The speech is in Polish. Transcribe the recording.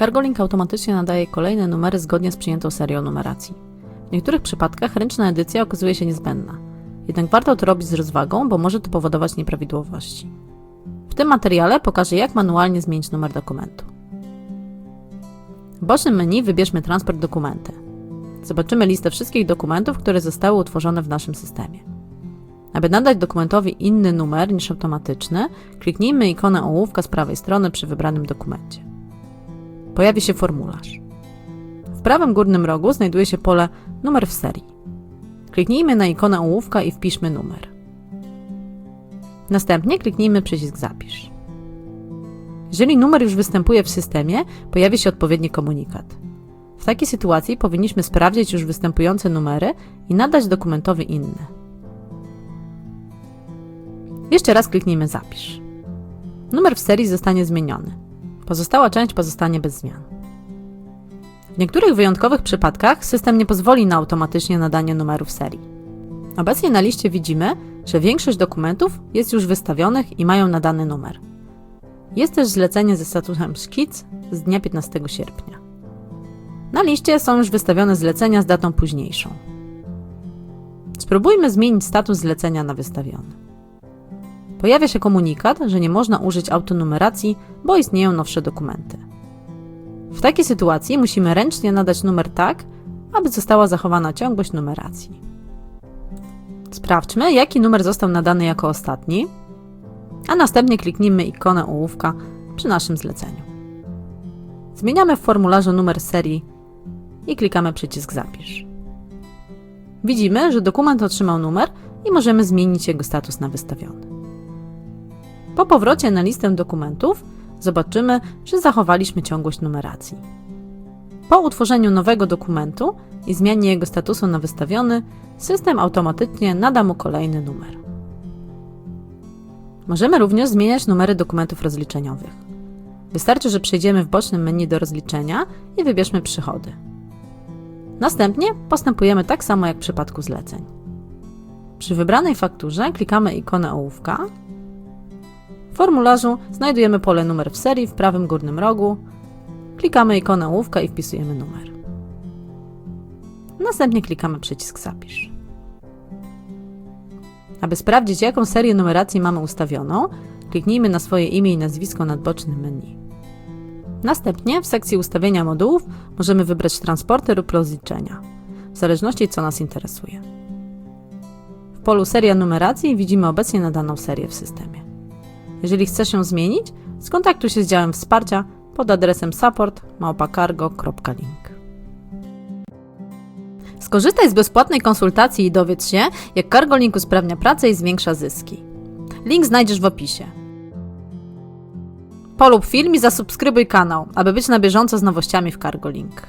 CargoLink automatycznie nadaje kolejne numery zgodnie z przyjętą serią numeracji. W niektórych przypadkach ręczna edycja okazuje się niezbędna. Jednak warto to robić z rozwagą, bo może to powodować nieprawidłowości. W tym materiale pokażę, jak manualnie zmienić numer dokumentu. W bocznym menu wybierzmy transport dokumenty. Zobaczymy listę wszystkich dokumentów, które zostały utworzone w naszym systemie. Aby nadać dokumentowi inny numer niż automatyczny, kliknijmy ikonę ołówka z prawej strony przy wybranym dokumencie. Pojawi się formularz. W prawym górnym rogu znajduje się pole numer w serii. Kliknijmy na ikonę ołówka i wpiszmy numer. Następnie kliknijmy przycisk Zapisz. Jeżeli numer już występuje w systemie, pojawi się odpowiedni komunikat. W takiej sytuacji powinniśmy sprawdzić już występujące numery i nadać dokumentowi inne. Jeszcze raz kliknijmy Zapisz. Numer w serii zostanie zmieniony. Pozostała część pozostanie bez zmian. W niektórych wyjątkowych przypadkach system nie pozwoli na automatycznie nadanie numerów serii. Obecnie na liście widzimy, że większość dokumentów jest już wystawionych i mają nadany numer. Jest też zlecenie ze statusem szkic z dnia 15 sierpnia. Na liście są już wystawione zlecenia z datą późniejszą. Spróbujmy zmienić status zlecenia na wystawiony. Pojawia się komunikat, że nie można użyć autonumeracji, bo istnieją nowsze dokumenty. W takiej sytuacji musimy ręcznie nadać numer tak, aby została zachowana ciągłość numeracji. Sprawdźmy, jaki numer został nadany jako ostatni, a następnie kliknijmy ikonę ołówka przy naszym zleceniu. Zmieniamy w formularzu numer serii i klikamy przycisk Zapisz. Widzimy, że dokument otrzymał numer i możemy zmienić jego status na wystawiony. Po powrocie na listę dokumentów zobaczymy, że zachowaliśmy ciągłość numeracji. Po utworzeniu nowego dokumentu i zmianie jego statusu na wystawiony, system automatycznie nada mu kolejny numer. Możemy również zmieniać numery dokumentów rozliczeniowych. Wystarczy, że przejdziemy w bocznym menu do rozliczenia i wybierzmy przychody. Następnie postępujemy tak samo jak w przypadku zleceń. Przy wybranej fakturze klikamy ikonę ołówka formularzu znajdujemy pole numer w serii w prawym górnym rogu. Klikamy ikonę ołówka i wpisujemy numer. Następnie klikamy przycisk Zapisz. Aby sprawdzić, jaką serię numeracji mamy ustawioną, kliknijmy na swoje imię i nazwisko nad bocznym menu. Następnie w sekcji ustawienia modułów możemy wybrać transporty lub rozliczenia, w zależności co nas interesuje. W polu seria numeracji widzimy obecnie nadaną serię w systemie. Jeżeli chcesz ją zmienić, skontaktuj się z działem wsparcia pod adresem support.małpacargo.link. Skorzystaj z bezpłatnej konsultacji i dowiedz się, jak CargoLink usprawnia pracę i zwiększa zyski. Link znajdziesz w opisie. Polub film i zasubskrybuj kanał, aby być na bieżąco z nowościami w CargoLink.